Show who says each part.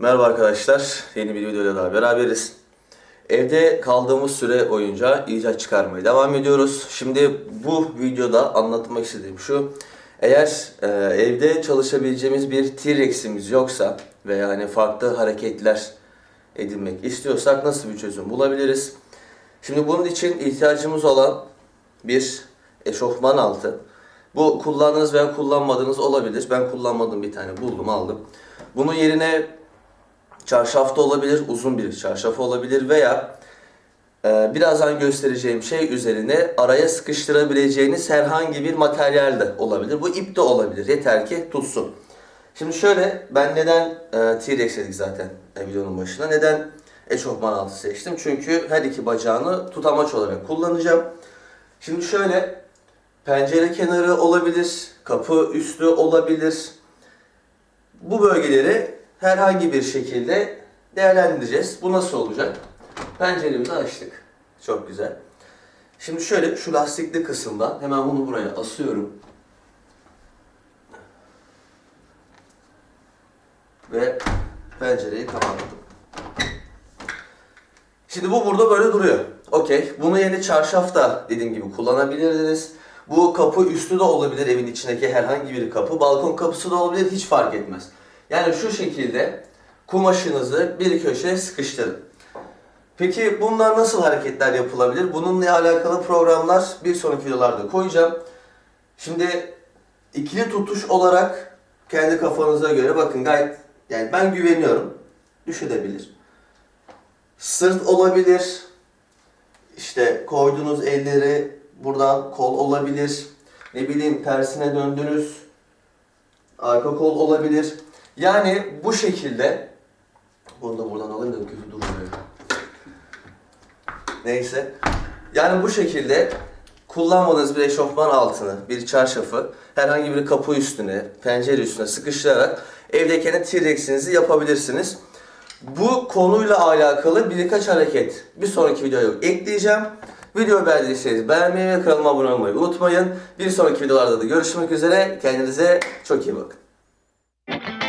Speaker 1: Merhaba arkadaşlar, yeni bir videoyla daha beraberiz. Evde kaldığımız süre boyunca icat çıkarmaya devam ediyoruz. Şimdi bu videoda anlatmak istediğim şu. Eğer e, evde çalışabileceğimiz bir T-Rex'imiz yoksa veya hani farklı hareketler edinmek istiyorsak nasıl bir çözüm bulabiliriz? Şimdi bunun için ihtiyacımız olan bir eşofman altı. Bu kullandığınız veya kullanmadığınız olabilir. Ben kullanmadım bir tane buldum aldım. Bunun yerine çarşaf da olabilir, uzun bir çarşaf olabilir veya e, birazdan göstereceğim şey üzerine araya sıkıştırabileceğiniz herhangi bir materyal de olabilir. Bu ip de olabilir. Yeter ki tutsun. Şimdi şöyle ben neden e, T-Rex dedik zaten e, videonun başına. Neden eşofman altı seçtim? Çünkü her iki bacağını tutamaç olarak kullanacağım. Şimdi şöyle pencere kenarı olabilir, kapı üstü olabilir. Bu bölgeleri herhangi bir şekilde değerlendireceğiz. Bu nasıl olacak? Penceremizi açtık. Çok güzel. Şimdi şöyle şu lastikli kısımdan hemen bunu buraya asıyorum. Ve pencereyi kapattım. Şimdi bu burada böyle duruyor. Okey. Bunu yeni çarşaf da dediğim gibi kullanabilirdiniz. Bu kapı üstü de olabilir evin içindeki herhangi bir kapı. Balkon kapısı da olabilir hiç fark etmez. Yani şu şekilde kumaşınızı bir köşeye sıkıştırın. Peki bunlar nasıl hareketler yapılabilir? Bununla alakalı programlar bir sonraki videolarda koyacağım. Şimdi ikili tutuş olarak kendi kafanıza göre bakın gayet yani ben güveniyorum. Düşebilir. Sırt olabilir. İşte koyduğunuz elleri buradan kol olabilir. Ne bileyim tersine döndünüz. Arka kol olabilir. Yani bu şekilde bunu da buradan alayım da kötü durmuyor. Neyse. Yani bu şekilde kullanmadığınız bir eşofman altını, bir çarşafı herhangi bir kapı üstüne, pencere üstüne sıkıştırarak evdeyken T-Rex'inizi yapabilirsiniz. Bu konuyla alakalı birkaç hareket bir sonraki videoya ekleyeceğim. Videoyu beğendiyseniz beğenmeyi ve kanalıma abone olmayı unutmayın. Bir sonraki videolarda da görüşmek üzere. Kendinize çok iyi bakın.